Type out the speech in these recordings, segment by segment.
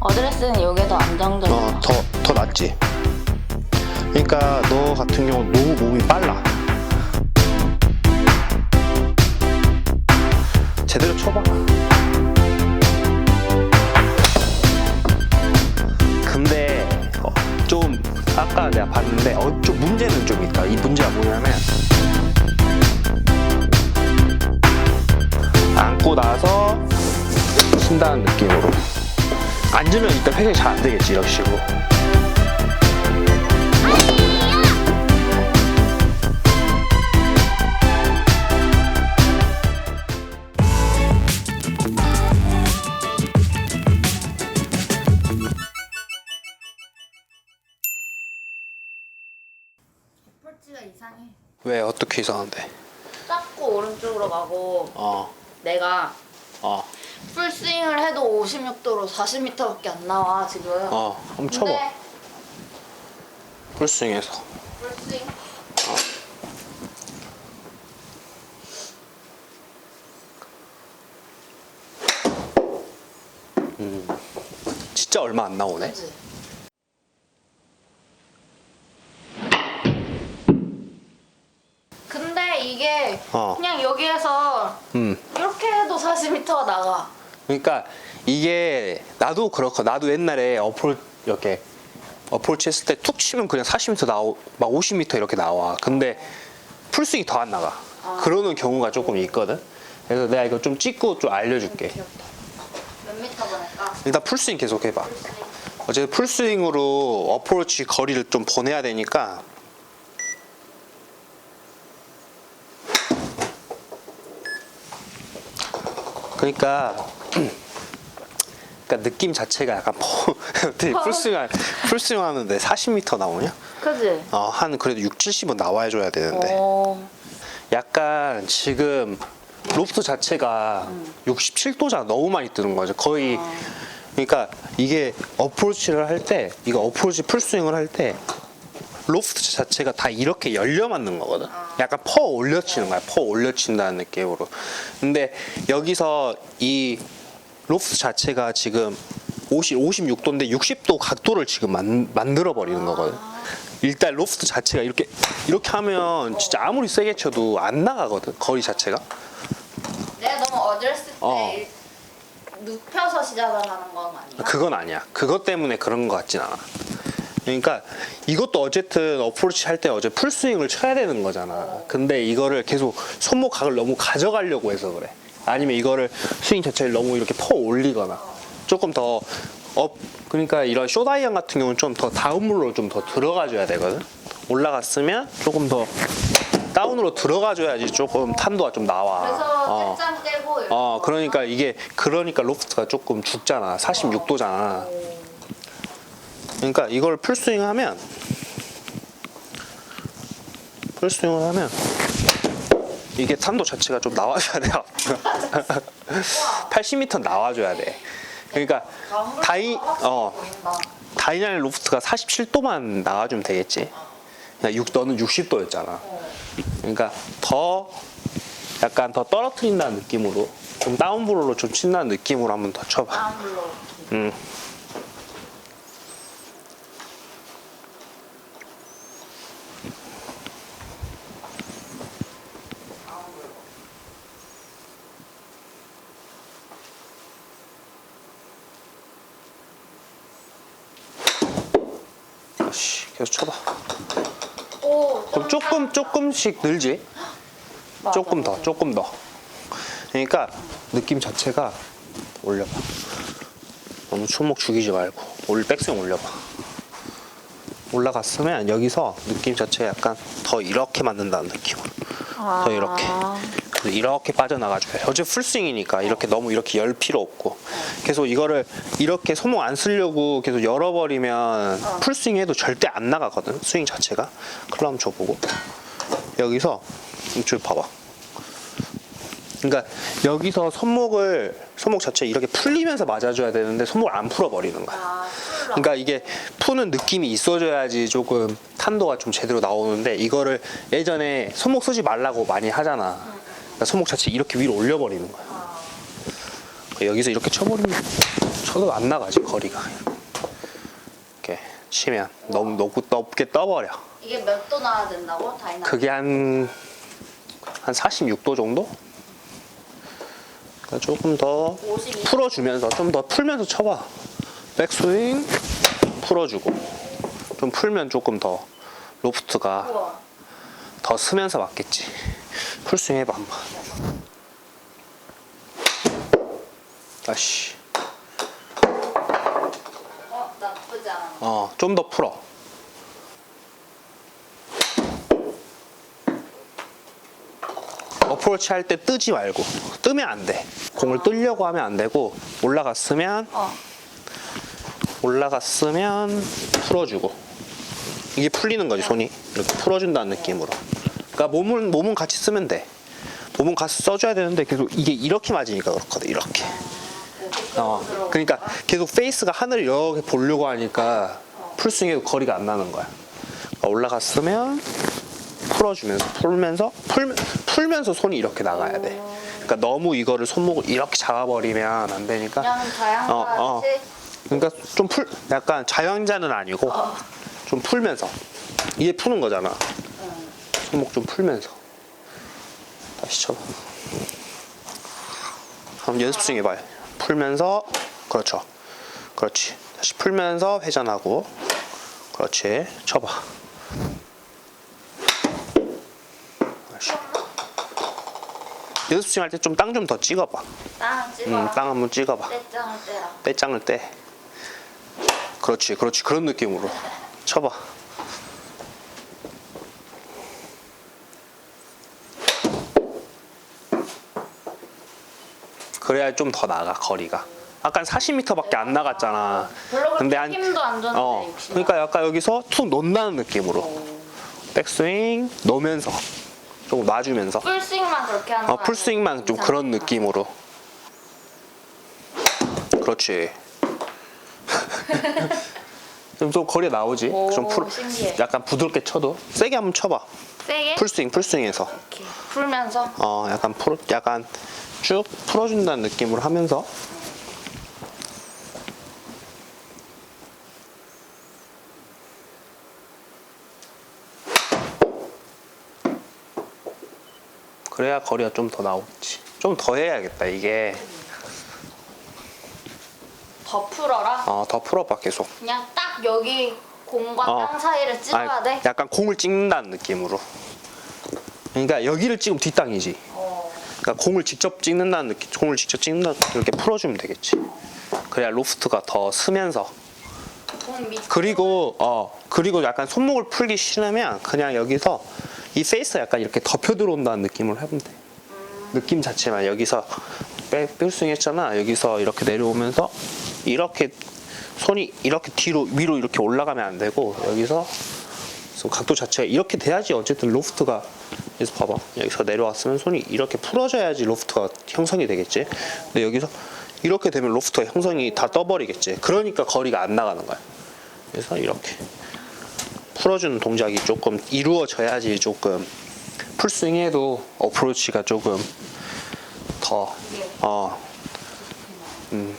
어드레스는 이게 더 안정적이야. 어, 더, 더 낫지. 그러니까 너 같은 경우 너무 몸이 빨라. 제대로 쳐봐. 근데 어, 좀 아까 내가 봤는데 어, 좀 문제는 좀 있다. 이 문제가 뭐냐면 안고 나서 친다는 느낌으로 앉으면 일단 회전이 잘 안 되겠지 이런 식으로. 폴치가 이상해. 왜 어떻게 이상한데? 작고 오른쪽으로 가고 어, 내가 어, 풀스윙을 해도 56도로 40m밖에 안 나와 지금. 어, 한번 쳐봐. 근데 풀스윙해서. 풀스윙 진짜 얼마 안 나오네. 그지? 근데 이게 어. 그냥 여기에서 음. 해도 40m가 나가. 그러니까 이게 나도 그렇고 나도 옛날에 어플 이렇게 어프로치 했을 때 툭 치면 그냥 40m 나오 막 50m 이렇게 나와. 근데 풀스윙이 더 안 나가. 그러는 경우가 조금 있거든. 그래서 내가 이거 좀 찍고 좀 알려줄게. 귀엽다. 몇 미터 보낼까? 일단 풀스윙 계속 해봐. 어쨌든 풀스윙으로 어프로치 거리를 좀 보내야 되니까 그러니까 그러니까 느낌 자체가 약간 풀스윙 풀스윙 하는데 40m 나오냐? 그지? 어, 한 그래도 6, 70은 나와야 줘야 되는데 어. 약간 지금 로프트 자체가 67도잖아. 너무 많이 뜨는 거죠. 거의 그러니까 이게 어프로치를 할 때 이거 어프로치 풀스윙을 할 때 로프트 자체가 다 이렇게 열려 맞는 거거든. 약간 퍼 올려치는 거야. 퍼 올려친다는 느낌으로. 근데 여기서 이 로프트 자체가 지금 50, 56도인데 60도 각도를 지금 만, 만들어 버리는 거거든. 일단 로프트 자체가 이렇게 이렇게 하면 진짜 아무리 세게 쳐도 안 나가거든. 거리 자체가. 내가 너무 어드레스 때 어. 일- 눕혀서 시작을 하는 건 아니야? 그건 아니야. 그것 때문에 그런 것 같진 않아. 그러니까 이것도 어쨌든 어프로치 할 때 어제 풀스윙을 쳐야 되는 거잖아. 근데 이거를 계속 손목 각을 너무 가져가려고 해서 그래. 아니면 이거를 스윙 자체를 너무 이렇게 퍼 올리거나 조금 더 업, 그러니까 이런 쇼다이언 같은 경우는 좀 더 다운물로 좀 더 들어가줘야 되거든. 올라갔으면 조금 더 다운으로 들어가줘야지 조금 탄도가 좀 나와. 그래서 어. 짝짱 떼고 어, 그러니까 이게 그러니까 로프트가 조금 죽잖아. 46도잖아. 그러니까 이걸 풀스윙 하면 풀스윙을 하면 이게 탄도 자체가 좀 나와줘야 돼요. 80m 나와줘야 돼. 그러니까 다이 어. 다이나믹 로프트가 47도만 나와주면 되겠지. 그러니까 육, 너는 60도였잖아. 그러니까 더 약간 더 떨어뜨린다는 느낌으로 좀 다운브로로 좀 친다는 느낌으로 한번 더 쳐봐. 다운블로 음. 씨, 계속 쳐봐. 오, 그럼 조금 조금씩 늘지. 맞아, 조금 더. 조금 더. 그러니까 느낌 자체가 올려봐. 너무 손목 죽이지 말고 올 백스윙 올려봐. 올라갔으면 여기서 느낌 자체가 약간 더 이렇게 만든다는 느낌으로. 더 이렇게. 그래서 이렇게 빠져나가줘요. 어제 풀스윙이니까 이렇게 너무 이렇게 열 필요 없고 계속 이거를 이렇게 손목 안 쓰려고 계속 열어버리면 풀스윙 해도 절대 안 나가거든 스윙 자체가 한번 줘보고 여기서 이쪽 봐봐 그러니까 여기서 손목을 손목 자체 이렇게 풀리면서 맞아줘야 되는데 손목을 안 풀어버리는 거야 아. 그러니까 이게 푸는 느낌이 있어줘야지 조금 탄도가 좀 제대로 나오는데 이거를 예전에 손목 쓰지 말라고 많이 하잖아. 그러니까 손목 자체 이렇게 위로 올려버리는 거야. 여기서 이렇게 쳐버리면 쳐, 쳐도 안 나가지 거리가 이렇게 치면 너무 높, 높게 떠버려 이게 몇 도 나와야 된다고? 다이나. 그게 한, 한 46도 정도? 그러니까 조금 더 52. 풀어주면서 좀 더 풀면서 쳐봐 백스윙 풀어주고 좀 풀면 조금 더 로프트가 우와. 더 쓰면서 맞겠지 풀스윙 해봐 한번 다시 어 나쁘지 않아. 어, 좀 더 풀어. 어프로치 할 때 뜨지 말고 뜨면 안 돼. 공을 뜨려고 하면 안 되고 올라갔으면 어. 올라갔으면 풀어주고 이게 풀리는 거지 손이 이렇게 풀어준다는 느낌으로. 그러니까 몸은 몸은 같이 쓰면 돼. 몸은 같이 써줘야 되는데 계속 이게 이렇게 맞으니까 그렇거든 이렇게. 어, 그러니까 계속 페이스가 하늘을 이렇게 보려고 하니까 풀스윙에도 거리가 안 나는 거야. 그러니까 올라갔으면 풀어주면서 풀면서 풀, 풀면서 손이 이렇게 나가야 돼. 그러니까 너무 이거를 손목을 이렇게 잡아버리면 안 되니까. 그냥 자연과 어, 어. 그러니까 좀 풀, 약간 자연자는 아니고 좀 풀면서 이게 푸는 거잖아. 손목 좀 풀면서 다시 쳐봐. 한번 연습 중 해봐요. 풀면서 그렇죠. 그렇지. 다시 풀면서 회전하고 그렇지. 쳐봐. 다시. 연습 중할때 좀 땅 좀 더 찍어봐. 땅 찍어. 음, 땅 한번 찍어봐. 떼짱을 떼라. 빼짱을 떼. 그렇지, 그렇지. 그런 느낌으로. 쳐봐. 그래야 좀 더 나가, 거리가. 아까 40m밖에 안 나갔잖아. 별로 근데 한- 힘도 안 줬는데 어, 60. 그러니까 약간 여기서 툭 놓는다는 느낌으로. 백스윙 놓으면서. 좀 놔주면서. 풀스윙만 그렇게 하는 어, 거 풀스윙만 좀? 그런 느낌으로. 그렇지. 좀, 좀 거리 나오지? 오, 좀 풀, 신기해. 약간 부드럽게 쳐도 세게 한번 쳐봐. 세게 풀스윙, 풀스윙에서. 이렇게 풀면서 어, 약간 풀, 약간 쭉 풀어준다는 느낌으로 하면서. 그래야 거리가 좀 더 나오겠지. 좀 더 해야겠다, 이게. 더 풀어라. 어, 더 풀어봐, 계속. 그냥 딱 여기 공과 어. 땅 사이를 찍어야 아니, 돼. 약간 공을 찍는다는 느낌으로. 그러니까 여기를 찍으면 뒷땅이지. 어. 그러니까 공을 직접 찍는다는 느낌, 공을 직접 찍는다 이렇게 풀어주면 되겠지. 그래야 로프트가 더 밑. 그리고 어 그리고 약간 손목을 풀기 싫으면 그냥 여기서 이 페이스 약간 이렇게 덮여 들어온다는 느낌으로 해보면 돼. 느낌 자체만 여기서 백스윙 했잖아. 여기서 이렇게 내려오면서 이렇게 손이 이렇게 뒤로 위로 이렇게 올라가면 안 되고 여기서 각도 자체가 이렇게 돼야지 어쨌든 로프트가 여기서 봐봐. 여기서 내려왔으면 손이 이렇게 풀어져야지 로프트가 형성이 되겠지. 근데 여기서 이렇게 되면 로프트가 형성이 다 떠버리겠지. 그러니까 거리가 안 나가는 거야. 그래서 이렇게 풀어주는 동작이 조금 이루어져야지 조금 풀스윙해도 어프로치가 조금 더 어, 음.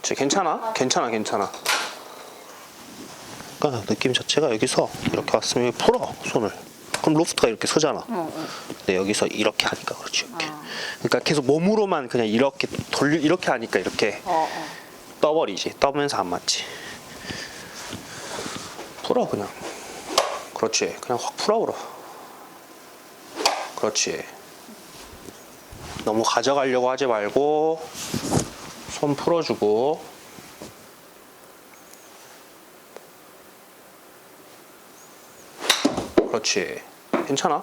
쟤 괜찮아? 괜찮아, 괜찮아. 그러니까 느낌 자체가 여기서 이렇게 왔으면 풀어 손을. 그럼 로프트가 이렇게 서잖아. 근데 여기서 이렇게 하니까 그렇지 이렇게. 그러니까 계속 몸으로만 그냥 이렇게 돌리 이렇게 하니까 이렇게 어, 어. 떠버리지. 떠면서 안 맞지. 풀어 그냥. 그렇지. 그냥 확 풀어버려. 그렇지. 너무 가져가려고 하지 말고 손 풀어주고. 그렇지. 괜찮아?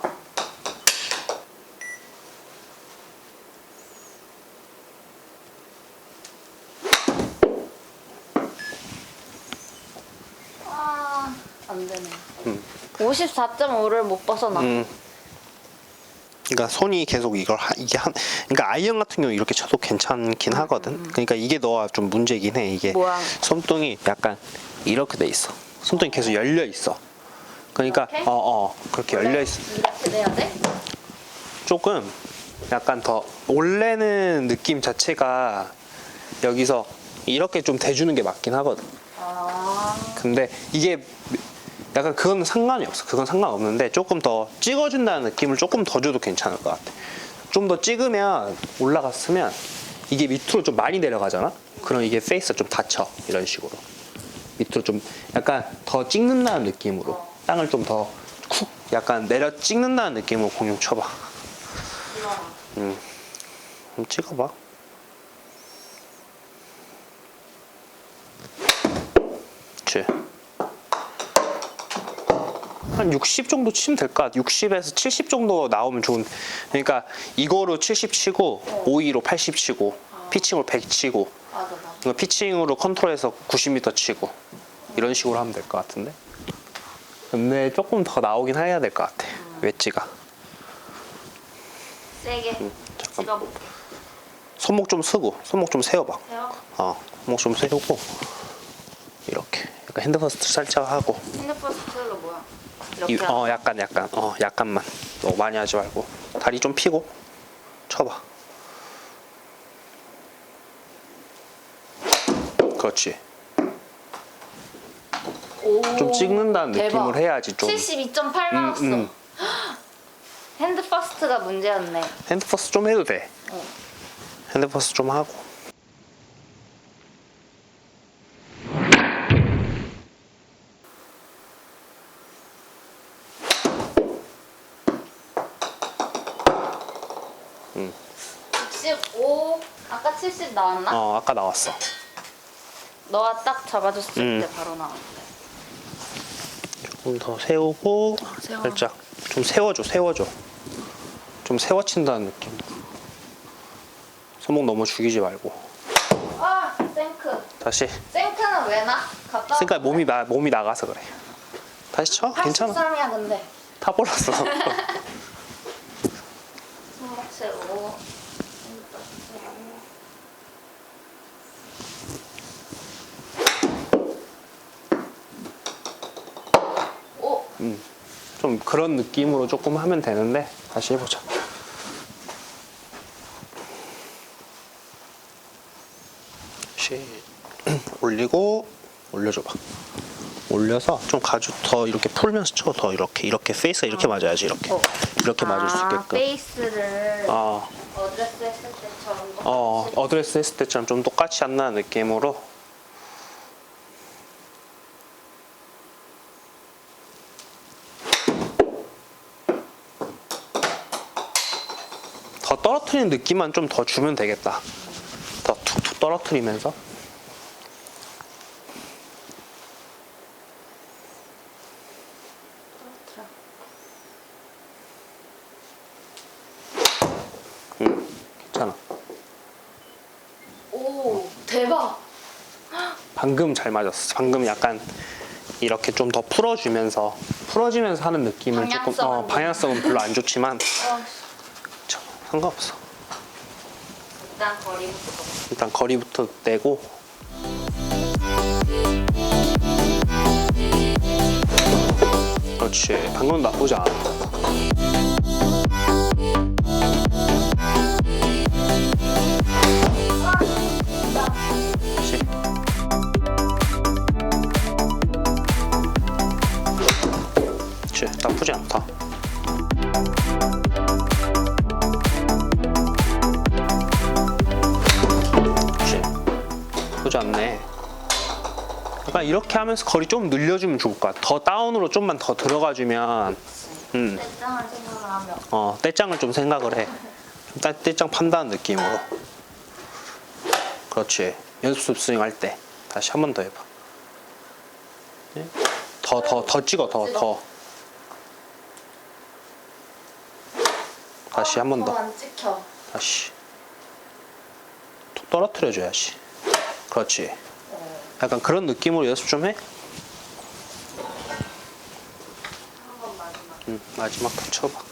아, 안 되네. 음. 54.5를 못 벗어나. 음. 그러니까 손이 계속 이걸 하, 이게 한 그러니까 아이언 같은 경우 이렇게 쳐도 괜찮긴 하거든. 그러니까 이게 너가 좀 문제긴 해. 이게 모양. 손등이 약간 이렇게 돼 있어. 손등이 계속 열려 있어. 그러니까 이렇게? 어 어 그렇게 열려 있어. 이렇게 돼야 돼? 조금 약간 더 원래는 느낌 자체가 여기서 이렇게 좀 대주는 게 맞긴 하거든. 아 근데 이게 약간 그건 상관이 없어. 그건 상관없는데 조금 더 찍어준다는 느낌을 조금 더 줘도 괜찮을 것 같아. 좀 더 찍으면 올라갔으면 이게 밑으로 좀 많이 내려가잖아? 그럼 이게 페이스가 좀 닫혀. 이런 식으로. 밑으로 좀 약간 더 찍는다는 느낌으로. 땅을 좀 더 쿡 약간 내려 찍는다는 느낌으로 공룡 쳐봐. 음. 한번 찍어봐. 그치. 한60 정도 치면 될 것 같아. 60에서 70 정도 나오면 좋은. 그러니까 이거로 70 치고, 오이로 80 치고, 피칭으로 100 치고, 맞아 맞아 피칭으로 컨트롤해서 90m 치고, 이런 식으로 하면 될 것 같은데. 근데 조금 더 나오긴 해야 될 것 같아. 웨지가. 세게 음, 잠깐. 집어볼게 손목 좀 쓰고, 손목 좀 세워봐. 세워 어, 목좀 세우고 이렇게 약간 핸드 퍼스트 살짝 하고 핸드폰 스타일로 뭐야? 이렇게 이, 어 약간 약간 어 약간만 너무 많이 하지 말고 다리 좀 피고 쳐봐 그렇지 오, 좀 찍는다는 대박. 느낌을 해야지 좀 72.8 음, 나왔어 음. 핸드 퍼스트가 문제였네 핸드 퍼스트 좀 해도 돼 어. 핸드 퍼스트 좀 하고 음. 65 아까 70 나왔나? 어 아까 나왔어 너가 딱 잡아줬을 음. 때 바로 나왔 대좀더 세우고 세워. 살짝 좀 세워줘 세워줘. 좀 세워친다는 느낌. 손목 너무 죽이지 말고. 아 생크. 다시. 생크는 왜 나? 갔다 그러니까 몸이 나 몸이 나가서 그래. 다시 쳐? 괜찮아. 83이야 근데. 다 볼랐어. 손목 세우고 오 좀 그런 느낌으로 조금 하면 되는데 다시 해보자 올리고 올려줘봐. 올려서 좀 가죽 더 이렇게 풀면서 쳐. 더 이렇게 이렇게 페이스가 이렇게 맞아야지 이렇게. 어. 이렇게 맞을 수 아, 있게끔. 페이스를 어, 어드레스 했을 때처럼 어. 어드레스 했을 때처럼 좀 똑같이 안 나는 느낌으로 더 떨어뜨리는 느낌만 좀 더 주면 되겠다. 더 툭툭 떨어뜨리면서. 응, 괜찮아. 오 대박 방금 잘 맞았어. 방금 약간 이렇게 좀 더 풀어주면서 풀어지면서 하는 느낌을 조금 방향성은 어, 방향성은 별로 안 좋지만 어, 저, 상관없어. 일단 거리부터 일단 거리부터 내고. 그렇지. 방금 나쁘지 않아 나쁘지 않네 약간 이렇게 하면서 거리 좀 늘려주면 좋을 것 같아 더 다운으로 좀만 더 들어가주면 음. 떼짱을 하면 어, 떼짱을 좀 생각을 해. 떼짱 판다는 느낌으로. 그렇지. 연습 스윙 할 때. 다시 한 번 더 해봐. 네? 더, 더, 더 찍어, 더, 더. 다시 한 번 더. 안 찍혀 다시. 톡 떨어뜨려줘야지. 그렇지. 어, 약간 그런 느낌으로 연습 좀 해. 응, 마지막 더 쳐봐.